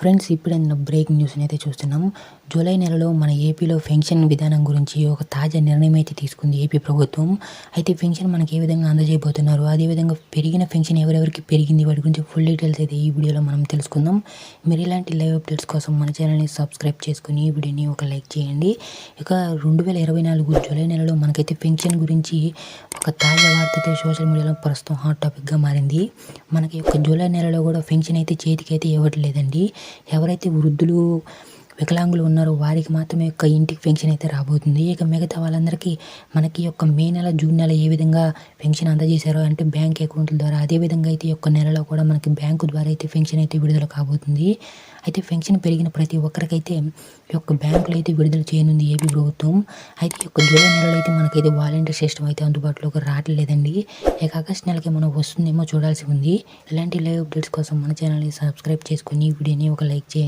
Friends ఇప్పుడే breaking న్యూస్ని అయితే చూస్తున్నాం. జూలై నెలలో మన ఏపీలో పెన్షన్ విధానం గురించి ఒక తాజా నిర్ణయం అయితే తీసుకుంది ఏపీ ప్రభుత్వం. అయితే పెన్షన్ మనకి ఏ విధంగా అందజేయబోతున్నారు? అదేవిధంగా పెరిగిన పెన్షన్ ఎవరెవరికి పెరిగింది? వాటి గురించి ఫుల్ డీటెయిల్స్ అయితే ఈ వీడియోలో మనం తెలుసుకుందాం. మీరు ఇలాంటి లైవ్ అప్డేట్స్ కోసం మన ఛానల్ని సబ్స్క్రైబ్ చేసుకుని ఈ వీడియోని ఒక లైక్ చేయండి. ఇక రెండు వేల ఇరవై నాలుగు జూలై నెలలో మనకైతే పెన్షన్ గురించి ఒక తాజా వార్త అయితే సోషల్ మీడియాలో ప్రస్తుతం హాట్ టాపిక్గా మారింది. మనకి ఒక జూలై నెలలో కూడా పెన్షన్ అయితే చేతికి అయితే ఇవ్వట్లేదండి. ఎవరైతే వృద్ధులు వికలాంగులు ఉన్నారో. వారికి మాత్రమే యొక్క ఇంటికి పెన్షన్ అయితే రాబోతుంది. ఇక మిగతా వాళ్ళందరికీ మనకి యొక్క మే నెల జూన్ నెల ఏ విధంగా పెన్షన్ అందజేశారో అంటే బ్యాంక్ అకౌంట్ల ద్వారా అదే విధంగా అయితే యొక్క నెలలో కూడా మనకి బ్యాంకు ద్వారా అయితే పెన్షన్ అయితే విడుదల కాబోతుంది. అయితే పెన్షన్ పెరిగిన ప్రతి ఒక్కరికైతే ఈ యొక్క బ్యాంకులు అయితే విడుదల చేయనుంది ఏపీ ప్రభుత్వం. అయితే ఈ యొక్క జూలై నెలలో అయితే మనకైతే వాలంటీర్ సిస్టమ్ అయితే అందుబాటులోకి రావట్లేదండి. ఇక ఆగస్ట్ నెలకి మనం వస్తుందేమో చూడాల్సి ఉంది. ఇలాంటి లైవ్ అప్డేట్స్ కోసం మన ఛానల్ని సబ్స్క్రైబ్ చేసుకుని వీడియోని ఒక లైక్ చేయండి.